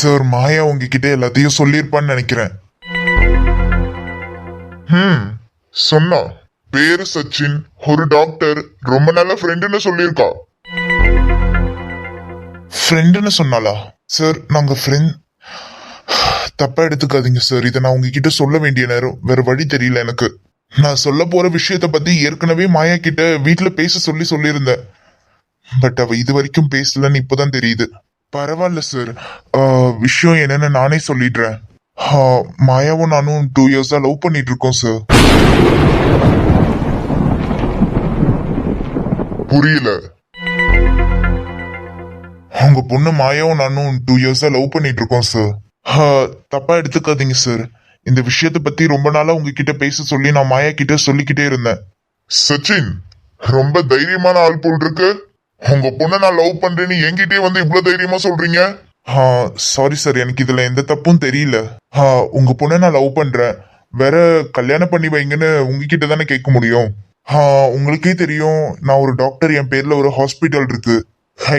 Sir மாயா உங்ககிட்ட எல்லாத்தையும் சொல்லியிருப்பான்னு நினைக்கிறேன். ம் சொன்னா. பேரு சச்சின் ஒரு டாக்டர் ரொம்ப நல்ல ஃப்ரெண்டுன்னு சொல்லியிருக்கா. ஃப்ரெண்டுன்னு சொன்னாலா சார் நாங்க ஃப்ரெண்ட் தப்பா எடுத்துக்காதீங்க சார். இதை நான் உங்ககிட்ட சொல்ல வேண்டிய நேரம் வேற வழி தெரியல எனக்கு. நான் சொல்ல போற விஷயத்த பத்தி ஏற்கனவே மாயா கிட்ட வீட்டுல பேச சொல்லி சொல்லியிருந்தேன். பட் அவ இது வரைக்கும் பேசலன்னு இப்போதான் தெரியுது. பரவாயில்ல சார் விஷயம் என்னன்னு நானே சொல்லிடுறேன். மாயாவும் நானும் டூ இயர்ஸா லவ் பண்ணிட்டு இருக்கோம் சார் புரியல. உங்க பொண்ணு மாயாவும் நானும் டூ இயர்ஸா லவ் பண்ணிட்டு இருக்கோம் சார் தப்பா எடுத்துக்காதீங்க சார் இந்த விஷயத்த பத்தி ரொம்ப நாளா உங்ககிட்ட பேச சொல்லி நான் மாயா கிட்ட சொல்லிக்கிட்டே இருந்தேன். சச்சின் ரொம்ப தைரியமான ஆள் போல் இருக்கு. உங்க பொண்ணை நான் லவ் பண்றேன்னு என்கிட்டயே வந்து இவ்வளவு தைரியமா சொல்றீங்க? சாரி சார் எனக்கு இதுல எந்த தப்பும் தெரியல. உங்க பொண்ணை நான் லவ் பண்றேன். வேற கல்யாணம் பண்ணி வைங்கன்னு உங்ககிட்ட தானே கேட்க முடியும். ஆ, உங்களுக்கே தெரியும் நான் ஒரு டாக்டர் என் பேர்ல ஒரு ஹாஸ்பிட்டல் இருக்கு.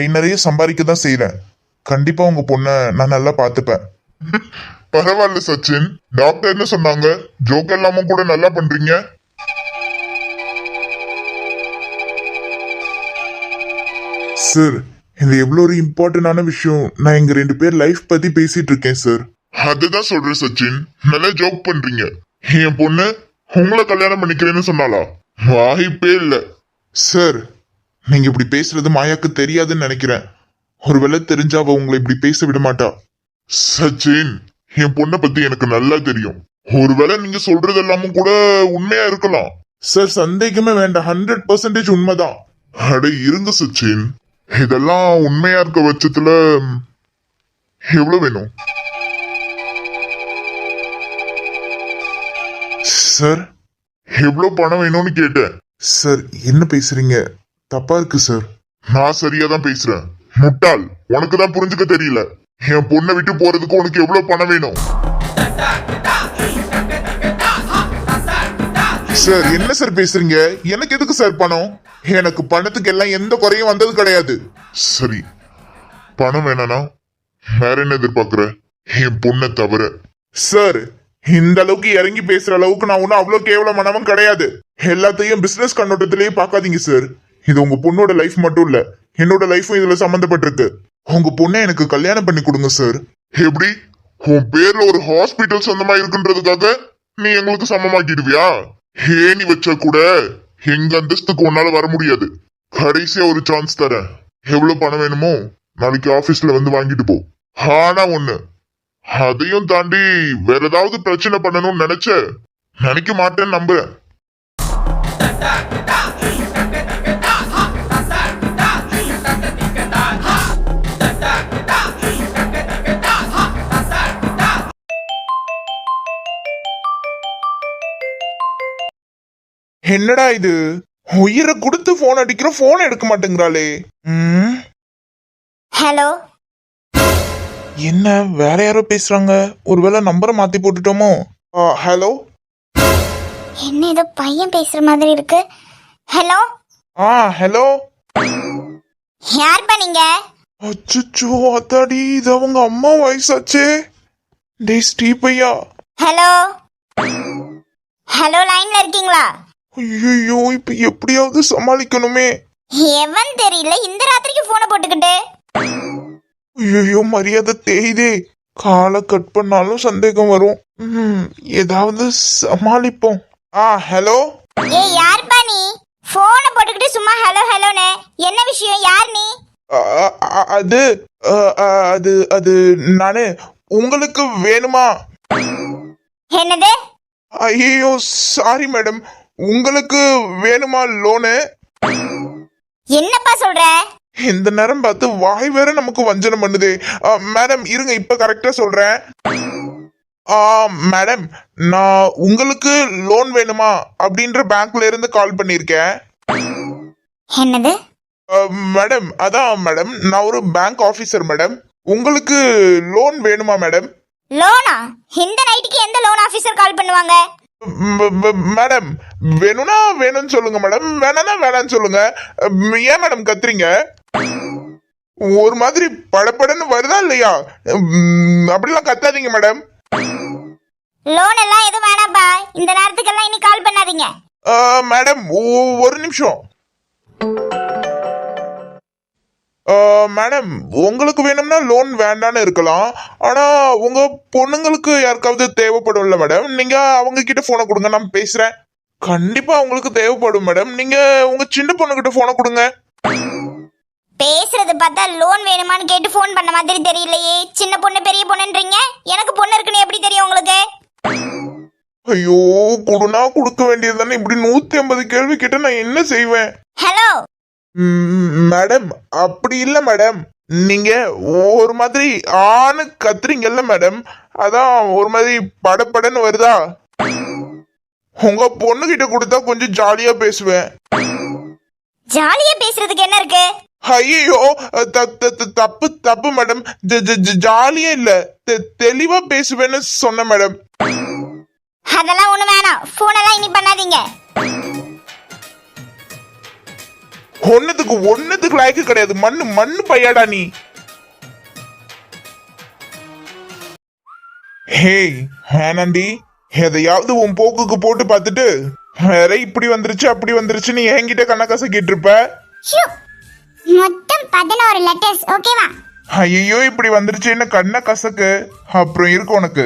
நிறைய சம்பாதிக்க தான் செய்யறேன் கண்டிப்பா உங்க பொண்ணை நான் நல்லா பார்த்துப்பேன். பரவாயில்ல சச்சின். டாக்டர்னு சொன்னாங்க. ஜோக் எல்லாமும் கூட நல்லா பண்றீங்க. சார் இது எவ்வளோ ஒரு இம்பார்ட்டன்டான விஷயம். நான் எங்க ரெண்டு பேர் லைஃப் பத்தி பேசிட்டு இருக்கேன் சார் அதுதான் சொல்றேன் சச்சின். நல்லா ஜோக் பண்றீங்க. என் பொண்ணு உங்களை கல்யாணம் பண்ணிக்கிறேன்னு சொன்னாலா வாய்ப்பே இல்ல சார் நீங்க இப்படி பேசுறது மாயாக்கு தெரியாதுன்னு நினைக்கிறேன். ஒருவேளை தெரிஞ்சா அவ உங்களை இப்படி பேச விட மாட்டா. சச்சின் என் பொண்ணை பத்தி எனக்கு நல்லா தெரியும். ஒருவேளை நீங்க சொல்றது எல்லாமும் கூட உண்மையா இருக்கலாம். சார் சந்தேகமே வேண்டாம். ஹண்ட்ரட் பர்சன்டேஜ் உண்மைதான். அட இருங்க சச்சின். இதெல்லாம் உண்மையா இருக்க பட்சத்துல எவ்வளவு வேணும்? சார் எவ்வளவு பணம் வேணும்னு கேட்டேன். சார் என்ன பேசுறீங்க? தப்பா இருக்கு சார் நான் சரியா தான் பேசுறேன். முட்டாள். உனக்கு தான் புரிஞ்சுக்க தெரியல. என் பொண்ணை விட்டு போறதுக்கு உனக்கு எவ்வளவு பணம் வேணும்? சார் என்ன சார் பேசுறீங்க? எனக்கு எதுக்கு சார் பணம்? எனக்கு பணத்துக்கு எல்லாம் எந்த குறையும் வந்தது கிடையாது. சரி. பணம் வேணானா வேற என்ன எதிர்பார்க்கிற? என் பொண்ணை தவிர. சார் இந்த அளவுக்கு இறங்கி பேசுற அளவுக்கு நான் ஒன்றும் அவ்வளவு கேவலமானவன் கிடையாது. எல்லாத்தையும் பிசினஸ் கண்ணோட்டத்திலேயே பார்க்காதீங்க சார் இது உங்க பொண்ணோட லைஃப் மட்டும் இல்ல. என்னோட லைஃபும் இதுல சம்பந்தப்பட்டிருக்கு. உங்க பொண்ணை எனக்கு கல்யாணம் பண்ணி கொடுங்க சார் எப்படி? உன் பேர்ல ஒரு ஹாஸ்பிட்டல் சொந்தமா இருக்குன்றதுக்காக நீ எங்களுக்கு சமமாக்கிடுவியா? ஹேனி வச்சா கூட எங்க அந்தஸ்துக்கு உன்னால வர முடியாது. கடைசியா ஒரு சான்ஸ் தரேன். எவ்வளவு பணம் வேணுமோ நாளைக்கு ஆபீஸ்ல வந்து வாங்கிட்டு போ. ஆனா ஒண்ணு அதையும் தாண்டி வேற ஏதாவது பிரச்சனை பண்ணணும்னு நினைச்ச நினைக்க மாட்டேன்னு நம்புறேன். என்னடா இது? உயிரை கொடுத்து போன் அடிக்கிற போன் எடுக்க மாட்டேங்கிறாளே. ம், ஹலோ? என்ன வேற யாரோ பேசுறாங்க? ஒருவேளை நம்பரை மாத்தி போட்டுட்டோமோ? ஹலோ? என்ன ஏதோ பையன் பேசுற மாதிரி இருக்கு. ஹலோ? ஆ ஹலோ? யார்ப்பா நீங்க? அச்சோ அத்தாடி இது அவங்க அம்மா வயசாச்சே. டேய் ஸ்ரீபையா. ஹலோ? ஹலோ லைன்ல இருக்கீங்களா? ஐயோ இப்ப எப்படியாவது சமாளிக்கணுமே. எவன் தெரியல? இந்த ராத்திரிக்கு போனை போட்டுக்கிட்டு. ஐயோ மரியாதை தேயுதே. காலை கட் பண்ணாலும் சந்தேகம் வரும். ம், ஏதாவது சமாளிப்போம். ஆ ஹலோ ஏய் யார்ப்பா நீ? போனை போட்டுக்கிட்டு சும்மா ஹலோ ஹலோன்னு என்ன விஷயம்? யார் நீ? அ- அ- அது அ, அ, அது அது நானு. உங்களுக்கு வேணுமா? என்னது? ஐயோ சாரி மேடம் உங்களுக்கு வேணுமா லோனு என்னப்பா சொல்ற? இந்த நேரம் பார்த்து வாய் வேற நமக்கு வஞ்சனம் பண்ணுது. மேடம் இருங்க இப்ப கரெக்டா சொல்றேன். ஆ மேடம் நான் உங்களுக்கு லோன் வேணுமா அப்படின்ற பேங்க்ல இருந்து கால் பண்ணியிருக்கேன். என்னது? மேடம் அதான் மேடம் நான் ஒரு பேங்க் ஆபீசர் மேடம் உங்களுக்கு லோன் வேணுமா மேடம் லோனா இந்த நைட்டுக்கு எந்த லோன் ஆபீசர் கால் பண்ணுவாங்க? மேடம் வேணும்னா வேணும்னு சொல்லுங்க மேடம். வேணாம்னா வேணாம்னு சொல்லுங்க. ஏன் மேடம் கத்துறீங்க? ஒரு மாதிரி படபடன்னு வருதா இல்லையா? அப்படிலாம் கத்தாதீங்க மேடம். லோன் எல்லாம் எதுவும் வேணாப்பா இந்த நேரத்துக்கெல்லாம் இனி கால் பண்ணாதீங்க. மேடம் ஒரு நிமிஷம். மேடம் உங்களுக்கு வேணும்னா லோன் வேண்டான்னு இருக்கலாம். ஆனா உங்க பொண்ணுங்களுக்கு யாருக்காவது தேவைப்படும்ல மேடம் நீங்க அவங்க கிட்ட போனை கொடுங்க நான் பேசுறேன். கண்டிப்பா அவங்களுக்கு தேவைப்படும் மேடம் நீங்க உங்க சின்ன பொண்ணுகிட்ட போனை கொடுங்க. பேசுறது பார்த்தா லோன் வேணுமான்னு கேட்டு ஃபோன் பண்ண மாதிரி தெரியலையே. சின்ன பொண்ணு பெரிய பொண்ணுன்றீங்க? எனக்கு பொண்ணு இருக்குன்னு எப்படி தெரியும் உங்களுக்கு? ஐயோ கொடுனா கொடுக்க வேண்டியது தானே? இப்படி நூத்தி ஐம்பது கேள்வி கேட்ட நான் என்ன செய்வேன்? ஹலோ மேடம் அப்படி இல்ல மேடம். நீங்க ஒரு மாதிரி ஆணு கத்துறீங்கல்ல மேடம். அதான் ஒரு மாதிரி படபடன்னு வருதா? உங்க பொண்ணு கிட்ட கொடுத்தா கொஞ்சம் ஜாலியா பேசுவேன். ஜாலியா பேசுறதுக்கு என்ன இருக்கு? ஐயோ தப்பு தப்பு மேடம். ஜ- ஜ- ஜ- ஜாலியா இல்ல. தெ- தெளிவா பேசுவேன்னு சொன்ன மேடம். அதெல்லாம் ஒண்ணு வேணாம். எல்லாம் இனி பண்ணாதீங்க. ஒன்னதுக்கு ஒன்னதுக்கு லாய்க்கு கிடையாது. மண்ணு மண்ணு பையாடா நீ. ஹேய் வேணாண்டி எதையாவது உன் போக்குக்கு போட்டு பார்த்துட்டு வேற இப்படி வந்துருச்சு அப்படி வந்துருச்சுன்னு என்கிட்ட கண்ணக்காசை கேட்டிருப்ப மொத்தம் பதினோரு லெட்டர்ஸ் ஓகேவா ஐயோ இப்படி வந்துருச்சுன்னு கண்ண கசக்கு அப்புறம் இருக்கு உனக்கு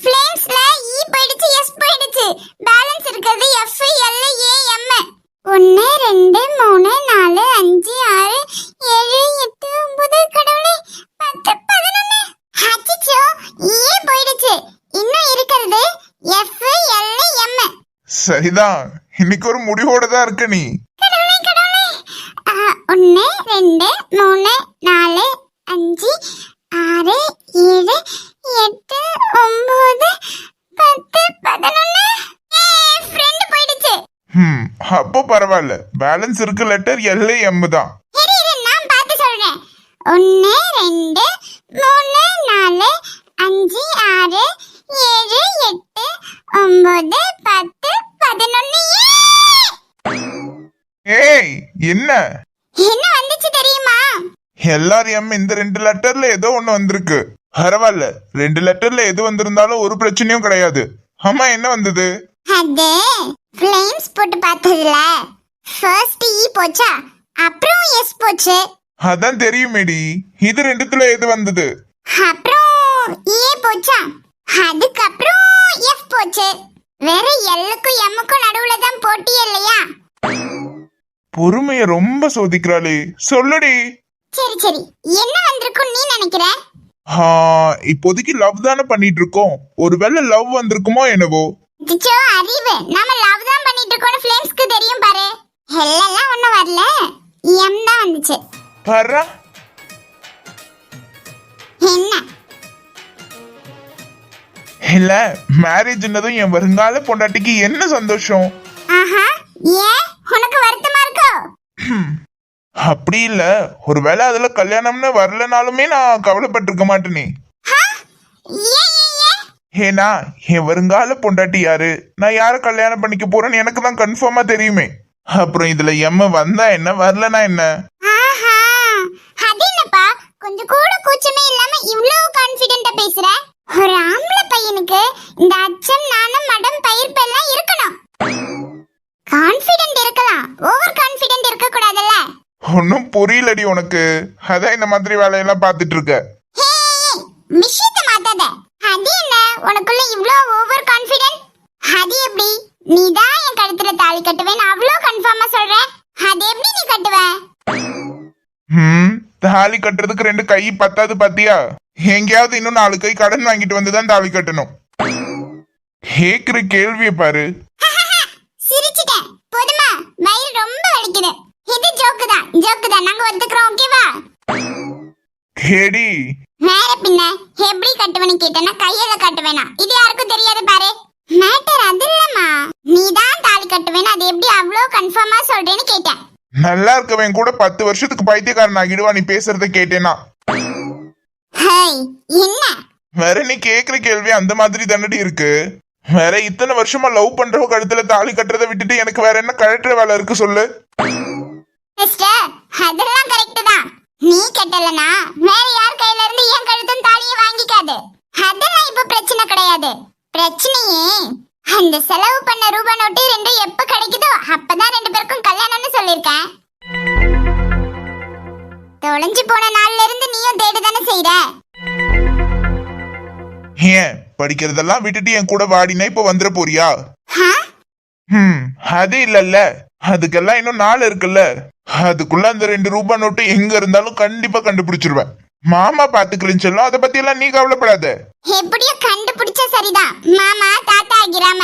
ஃப்ளேம்ஸ்ல இ போயிடுச்சு எஸ் போயிடுச்சு பேலன்ஸ் இருக்கிறது எஃப் எல் ஏ எம் ஒன்னு ரெண்டு மூணு நாலு அஞ்சு ஆறு ஏழு எட்டு ஒன்பது கடவுளே பத்து பதினொன்னு. அச்சோ ஏ போயிடுச்சு. இன்னும் இருக்கிறது எஃப் எல் எம் சரிதான். இன்னைக்கு ஒரு முடிவோட தான் இருக்க நீ. கடவுளே கடவுளே. ஆ, ஒன்னு ரெண்டு மூணு நாலு அஞ்சு ஆறு ஏழு எட்டு ஒன்பது பத்து பதினொன்னு ஃப்ரெண்ட் போயிடுச்சு ம் அப்போ பரவாயில்ல. பேலன்ஸ் இருக்கு லெட்டர் எல்ஏ எம் தான். நான் பார்த்து சொல்றேன். ஒன்னு ரெண்டு மூணு நாலு அஞ்சு ஆறு ஏழு எட்டு ஒன்பது பத்து பதினொன்னு. ஏய் என்ன? என்ன வந்துச்சு தெரியுமா? எல்லாரும் எம் இந்த ரெண்டு லெட்டர்ல ஏதோ ஒண்ணு வந்திருக்கு. பரவாயில்ல. ரெண்டு லெட்டர்ல எது வந்திருந்தாலும் ஒரு பிரச்சனையும் கிடையாது. ஆமா என்ன வந்தது? அது ஃப்ளேம்ஸ் போட்டு பார்த்ததுல. ஃபர்ஸ்ட் இ போச்சா? அப்புறம் எஸ் போச்சு. அதான் தெரியுமேடி. இது ரெண்டுத்துல எது வந்தது? அப்புறம் ஏ போச்சா? அதுக்கப்புறம் எஃப் போச்சு. வேற எல்லுக்கும் எம்முக்கும் நடுவுல தான் போட்டி இல்லையா? பொறுமைய ரொம்ப சோதிக்கிறாளே. சொல்லுடி. சரி சரி. என்ன வந்திருக்கும் நீ நினைக்கிற? ஆ, இப்போதைக்கு லவ் தானே பண்ணிட்டு இருக்கோம். ஒருவேளை லவ் வந்திருக்குமோ என்னவோ. திச்சோ அறிவு. நாம லவ் தான் பண்ணிட்டு இருக்கோம்னு ஃப்ளேம்ஸ்க்கு தெரியும் பாரு. எல்லாம் ஒண்ணும் வரல. எம் தான் வந்துச்சு. பர்றா என்ன? இல்ல மேரேஜ்னதும் என் வருங்கால பொண்டாட்டிக்கு என்ன சந்தோஷம்? ஆஹா ஏன்? உனக்கு வருத்தமா இருக்கோ? அப்படி இல்ல. ஒருவேளை அதுல கல்யாணம்னு வரலனாலுமே நான் கவலைப்பட்டிருக்க மாட்டேனே. ஹா? ஏன் ஏன் ஏன் ஏன்னா என் வருங்கால பொண்டாட்டி யாரு? நான் யார கல்யாணம் பண்ணிக்க போறேன்னு எனக்கு தான் கன்ஃபார்மா தெரியுமே. அப்புறம் இதுல எம்ம வந்தா என்ன வரலனா என்ன? கொஞ்சம் கூட கூச்சமே இல்லாம இவ்ளோ கான்ஃபிடென்ட்டா பேசுற? ஒரு ஆம்பளை பையனுக்கு இந்த அச்சம் நாணம் மடம் பயிர்ப்பெல்லாம் இருக்கணும். கான்ஃபிடென்ட் இருக்கலாம். ஓவர் கான்ஃபிடென்ட் இருக்க கூடாதுல்ல ஒன்னும் புரியலடி உனக்கு. அதான் இந்த மாதிரி வேலையெல்லாம் பார்த்துட்டு இருக்க. விஷயத்தை மாத்தாத. அது உனக்குள்ள இவ்ளோ ஓவர் கான்ஃபிடென்ட் அது எப்படி? நீ தான் என் கழுத்துல தாலி கட்டுவேன்னு அவ்ளோ கன்ஃபார்மா சொல்ற. அது எப்படி நீ கட்டுவ? ம் தாலி கட்டுறதுக்கு ரெண்டு கை பத்தாது பாத்தியா? எங்கேயாவது இன்னும் நாலு கை கடன் வாங்கிட்டு வந்து தான் தாலி கட்டணும். கேக்குற கேள்வியை பாரு. சிரிச்சிட்டேன். போதுமா வயிறு ரொம்ப வலிக்குது. இது ஜோக்கு தான் ஜோக்கு தான். நாங்க ஒத்துக்கிறோம் ஓகேவா கேடி வேற பின்ன எப்படி கட்டுவேன்னு கேட்டேன்னா கையில கட்டுவேனா. இது யாருக்கும் தெரியாது பாரு. மேட்டர் அது இல்லம்மா. நீ தான் தாலி கட்டுவேன்னு அது எப்படி அவ்வளோ கன்ஃபார்மா சொல்றேன்னு கேட்டேன். நல்லா இருக்கவன் கூட பத்து வருஷத்துக்கு பைத்தியக்காரன் ஆகிடுவா நீ பேசுறத கேட்டேனா? ஹேய் என்ன? வேற நீ கேக்குற கேள்வி அந்த மாதிரி தானடி இருக்கு. வேற இத்தனை வருஷமா லவ் பண்றவ கழுத்துல தாலி கட்டுறதை விட்டுட்டு எனக்கு வேற என்ன கழட்டுற வேலை இருக்கு சொல்லு. மிஸ்டர் அதெல்லாம் கரெக்ட் தான். நீ கட்டலனா வேற யார் கையில இருந்து என் கழுத்தும் தாலியை வாங்கிக்காது? அதெல்லாம் இப்ப பிரச்சனை கிடையாது. பிரச்சனையே அந்த செலவு பண்ண ரூபா நோட்டு ரெண்டு எப்ப கிடைக்குதோ அப்பதான் ரெண்டு பேருக்கும் கல்யாணம்னு சொல்லிருக்கேன் தொலைஞ்சு போன நாள்ல இருந்து நீயும் தேடுதானே செய்யற ஏன் படிக்கிறதெல்லாம் விட்டுட்டு என் கூட வாடினா இப்ப வந்துட போறியா? ஹம் அது இல்லல்ல. அதுக்கெல்லாம் இன்னும் நாள் இருக்குல்ல? அதுக்குள்ள அந்த ரெண்டு ரூபாய் நோட்டு எங்க இருந்தாலும் கண்டிப்பா கண்டுபிடிச்சிருவேன். மாமா பாத்துக்கிறேன்னு சொல்லும் அதை பத்தி எல்லாம் நீ கவலைப்படாத. எப்படியோ கண்டுபிடிச்சா சரிதான். மாமா தாத்தா ஆகிராம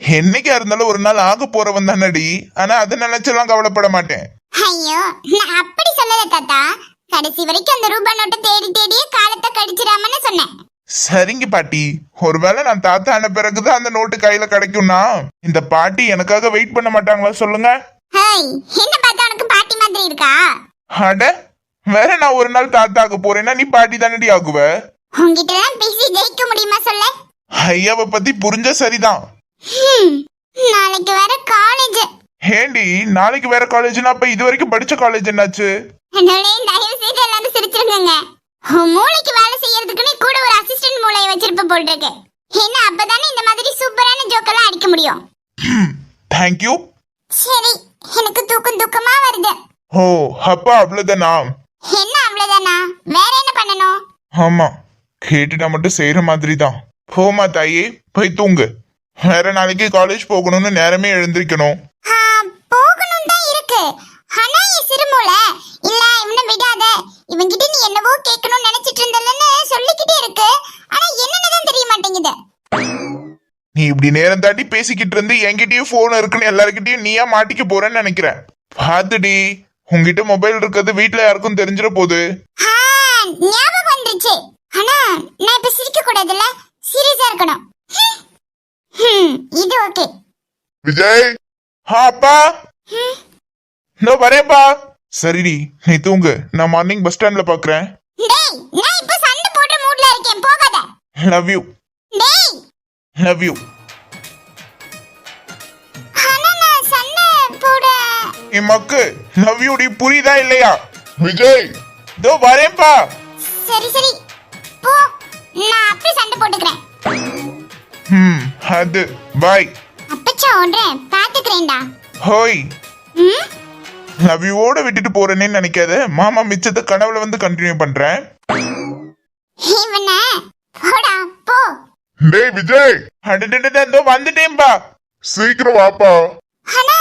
என்னைக்கா இருந்தாலும் ஒரு நாள் ஆக போறவன் தானடி. ஆனா அதை நினைச்செல்லாம் கவலைப்பட மாட்டேன். ஐயோ நான் அப்படி சொல்லல தாத்தா. கடைசி வரைக்கும் அந்த ரூபா நோட்டை தேடி தேடியே காலத்தை கடிச்சிடாமன்னு சொன்னேன். சரிங்க பாட்டி. ஒருவேளை நான் தாத்தா ஆன பிறகுதான் அந்த நோட்டு கையில கிடைக்கும்னா இந்த பாட்டி எனக்காக வெயிட் பண்ண மாட்டாங்களா சொல்லுங்க. என்ன பார்த்தா உனக்கு பாட்டி மாதிரி இருக்கா? அட வேற நான் ஒரு நாள் தாத்தா ஆக போறேன்னா நீ பாட்டி தானடி ஆகுவ? உன்கிட்ட எல்லாம் பேசி ஜெயிக்க முடியுமா சொல்ல? ஐயாவை பத்தி புரிஞ்ச சரிதான். ஹம், நாளைக்கு வேற காலேஜ் ஏண்டி நாளைக்கு வேற காலேஜ்னா அப்ப இது வரைக்கும் படிச்ச காலேஜ் என்னாச்சு? தயவு செய்து எல்லாரும் சிரிச்சிருங்க உன் மூளைக்கு வேலை செய்யறதுக்குன்னு கூட ஒரு அசிஸ்டன்ட் மூளையை வச்சிருப்ப போல் இருக்கு ஏன்னா அப்பதானே இந்த மாதிரி சூப்பரான ஜோக்கெல்லாம் அடிக்க முடியும்? தேங்க்யூ சரி எனக்கு தூக்கம் தூக்கமா வருது. ஓ அப்பா அவ்வளவுதானா? என்ன அவ்வளவுதானா? வேற என்ன பண்ணணும்? ஆமா கேட்டுட்டா மட்டும் செய்யற மாதிரி தான் போமா தாயே போய் தூங்கு. வேற நாளைக்கு காலேஜ் போகணும்னு நேரமே எழுந்திருக்கணும். போகணும் தான் இருக்கு. என் சிறுமூளை. இல்ல இவனை விடாத. இவன்கிட்ட நீ என்னவோ கேட்கணும்னு நினைச்சிட்டு இருந்தலன்னு சொல்லிக்கிட்டே இருக்கு. ஆனா என்னன்னு தெரிய மாட்டேங்குது? நீ இப்படி நேரம் தாண்டி பேசிக்கிட்டு இருந்து என்கிட்டயும் போன் இருக்குன்னு எல்லாருக்கிட்டயும் நீயா மாட்டிக்க போறேன்னு நினைக்கிறேன் பாத்துடி உங்ககிட்ட மொபைல் இருக்கிறது வீட்ல யாருக்கும் தெரிஞ்சிட போகுது ஞாபகம் வந்துருச்சு. ஆனா நான் இப்ப சிரிக்க கூடாதுல்ல? சீரியஸா இருக்கணும். இது ஓகே விஜய்? அப்பா? இதோ வரேன்ப்பா சரிடி நீ தூங்கு. நான் மார்னிங் பஸ் ஸ்டாண்ட்ல பாக்குறேன். டேய் நான் இப்ப சண்டை போடுற மூட்ல இருக்கேன். போகாத. லவ் யூ டேய். லவ் யூ ஆனா நான் சண்டை போட என் மக்கு. லவ் யூ டி புரியுதா இல்லையா? விஜய். இதோ வரேன்ப்பா சரி சரி. போ. நான் அப்படி சண்டை போட்டுக்கிறேன். ம் அது. பாய் அப்பச்சா ஓடுறேன் பாத்துக்கிறேன்டா ஹோய். ம்? லவ் யூவோட விட்டுட்டு போறேன்னு நினைக்காத. மாமா மிச்சத்தை கனவுல வந்து கண்டினியூ பண்றேன். இவன போடா போ. டேய் விஜய். அடடடட, இதோ வந்துட்டேன்பா சீக்கிரம் வாப்பா. ஆனா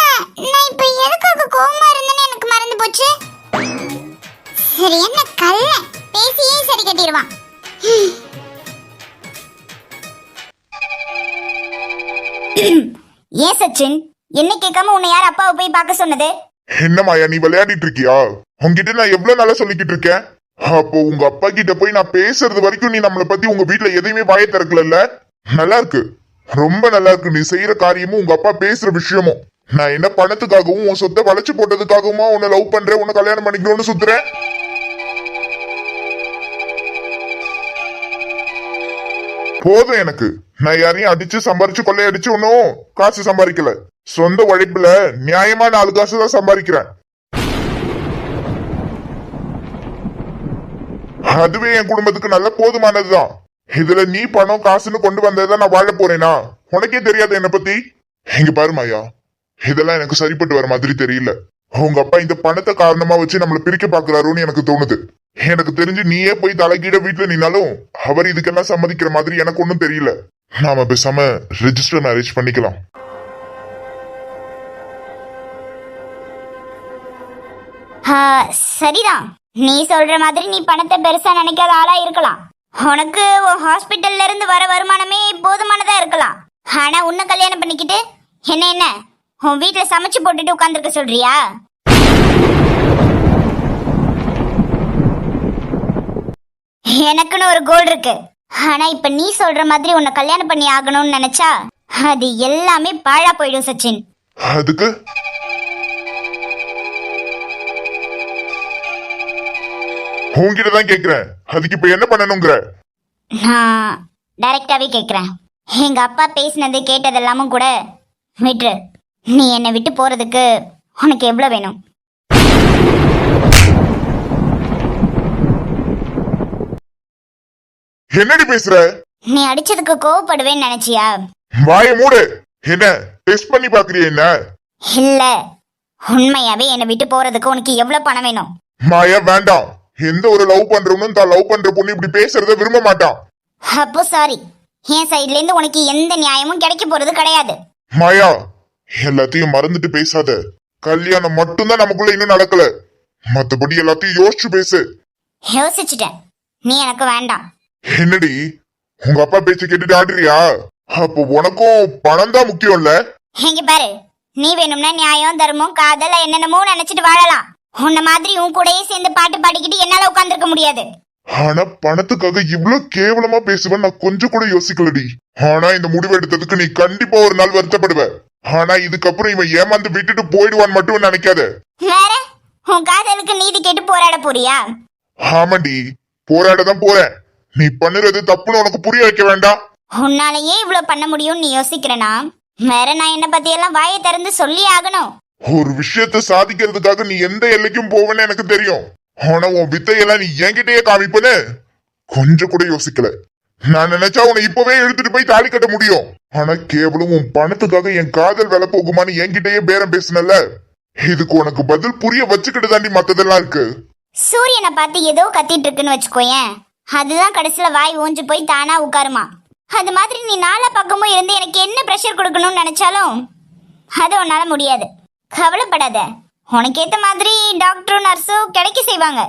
நான் இப்ப எதுக்காக கோவமா இருந்தேன்னு எனக்கு மறந்து போச்சு? சரி என்ன கல்ல பேசியே சரி கட்டிடுவான் ஏன் சச்சின் என்ன கேட்காம உன்னை யார் அப்பாவை போய் பார்க்க சொன்னது? என்ன மாயா நீ விளையாடிட்டு இருக்கியா? உங்ககிட்ட நான் எவ்வளவு நாளா சொல்லிக்கிட்டு இருக்கேன்? அப்போ உங்க அப்பா கிட்ட போய் நான் பேசுறது வரைக்கும் நீ நம்மளை பத்தி உங்க வீட்டுல எதையுமே வாய திறக்கல நல்லா இருக்கு. ரொம்ப நல்லா இருக்கு. நீ செய்யற காரியமும் உங்க அப்பா பேசுற விஷயமும். நான் என்ன பணத்துக்காகவும் உன் சொத்தை வளைச்சு போட்டதுக்காகவும் உன்னை லவ் பண்றேன் உன்னை கல்யாணம் பண்ணிக்கணும்னு சுத்துறேன்? போதும் எனக்கு. நான் யாரையும் அடிச்சு சம்பாரிச்சு கொள்ளையடிச்சு ஒன்னும் காசு சம்பாதிக்கல சொந்த உழைப்புல நியாயமா நாலு காசு தான் சம்பாதிக்கிறேன் அதுவே என் குடும்பத்துக்கு நல்ல போதுமானதுதான் இதுல நீ பணம் காசுன்னு கொண்டு வந்ததுதான் நான் வாழ போறேனா? உனக்கே தெரியாது என்னை பத்தி. இங்க பாரு மாயா. இதெல்லாம் எனக்கு சரிப்பட்டு வர மாதிரி தெரியல. உங்க அப்பா இந்த பணத்தை காரணமா வச்சு நம்மள பிரிக்க பாக்குறாருன்னு எனக்கு தோணுது. எனக்கு தெரிஞ்சு நீயே போய் தலைகீழ வீட்டுல நின்னாலும் அவர் இதுக்கெல்லாம் சம்மதிக்கிற மாதிரி எனக்கு ஒண்ணும் தெரியல. நாம பேசாம ரெஜிஸ்டர் மேரேஜ் பண்ணிக்கலாம். சரிதான். நீ சொல்ற மாதிரி நீ பணத்தை பெருசா நினைக்காத ஆளா இருக்கலாம். உனக்கு ஹாஸ்பிட்டல்ல இருந்து வர வருமானமே போதுமானதா இருக்கலாம். ஆனா உன்னை கல்யாணம் பண்ணிக்கிட்டு என்ன என்ன? உன் வீட்டுல சமைச்சு போட்டுட்டு உட்காந்துருக்க சொல்றியா? எனக்குன்னு ஒரு கோல் இருக்கு. ஆனா இப்ப நீ சொல்ற மாதிரி உன்னை கல்யாணம் பண்ணி ஆகணும்னு நினைச்சா அது எல்லாமே பாழா போயிடும் சச்சின். அதுக்கு? உன்கிட்ட தான் கேக்குறேன். அதுக்கு இப்ப என்ன பண்ணணுங்கிற? நான் டைரக்டாவே கேட்குறேன் எங்க அப்பா பேசினது கேட்டதெல்லாமும் கூட விட்டுரு. நீ என்னை விட்டு போறதுக்கு உனக்கு எவ்வளோ வேணும்? என்னடி பேசுற? நீ அடிச்சதுக்கு கோவப்படுவேன்னு நினைச்சியா? வாய மூடு. என்ன டெஸ்ட் பண்ணி பாக்குறிய என்ன? இல்ல. உண்மையாவே என்னை விட்டு போறதுக்கு உனக்கு எவ்வளவு பணம் வேணும்? மாயா வேண்டாம். எந்த ஒரு லவ் பண்றவனும் தான் லவ் பண்ற பொண்ணு இப்படி பேசுறத விரும்ப மாட்டான். அப்போ சாரி என் சைட்ல இருந்து உனக்கு எந்த நியாயமும் கிடைக்க போறது கிடையாது. மாயா எல்லாத்தையும் மறந்துட்டு பேசாத. கல்யாணம் மட்டும்தான் நமக்குள்ள இன்னும் நடக்கல. மத்தபடி எல்லாத்தையும் யோசிச்சு பேசு. யோசிச்சுட்டேன். நீ எனக்கு வேண்டாம். என்னடி? உங்க அப்பா பேச்சு கேட்டுட்டு ஆடுறியா? அப்போ உனக்கும் பணம் தான் முக்கியம் இல்ல இங்க பாரு. நீ வேணும்னா நியாயம் தர்மம் காதல் என்னென்னமோ நினைச்சிட்டு வாழலாம். உன்ன மாதிரி உன் கூடயே சேர்ந்து பாட்டு பாடிக்கிட்டு என்னால உட்கார்ந்திருக்க முடியாது. ஆனா பணத்துக்காக இவ்ளோ கேவலமா பேசுவேன் நான் கொஞ்சம் கூட யோசிக்கலடி. ஆனா இந்த முடிவு எடுத்ததுக்கு நீ கண்டிப்பா ஒரு நாள் வருத்தப்படுவ. ஆனா இதுக்கப்புறம் இவன் ஏமாந்து விட்டுட்டு போயிடுவான் மட்டும் நினைக்காத. வேற உன் காதலுக்கு நீதி கேட்டு போராட போறியா? ஆமாண்டி போராட தான் போறேன். நீ பண்ணுறது தப்புன்னு உனக்கு புரிய வைக்க வேண்டாம். உன்னாலயே இவ்வளவு பண்ண முடியும்னு நீ யோசிக்கிறனா? வேற நான் என்ன பத்தி எல்லாம் வாயை திறந்து சொல்லி ஆகணும். ஒரு விஷயத்தை சாதிக்கிறதுக்காக நீ எந்த எல்லைக்கும் போவேன்னு எனக்கு தெரியும். ஆனா உன் வித்தையெல்லாம் நீ என்கிட்டயே காமிப்பனு கொஞ்சம் கூட யோசிக்கல. நான் நினைச்சா உன்னை இப்பவே எடுத்துட்டு போய் தாலி கட்ட முடியும். ஆனா கேவலம் உன் பணத்துக்காக என் காதல் விலை போகுமான்னு என்கிட்டயே பேரம் பேசினல இதுக்கு உனக்கு பதில் புரிய வச்சுக்கிட்டு தாண்டி மத்ததெல்லாம் இருக்கு. சூரியனை பார்த்து ஏதோ கத்திட்டு இருக்குன்னு வச்சுக்கோயேன். அதுதான் கடைசியில் வாய் ஊஞ்சு போய் தானா உட்காருமா. அது மாதிரி நீ நாலா பக்கமும் இருந்து எனக்கு என்ன ப்ரெஷர் கொடுக்கணும்னு நினைச்சாலும் அது உன்னால முடியாது. கவலைப்படாத. உனக்கு மாதிரி டாக்டரும் நர்ஸும் கிடைக்க செய்வாங்க.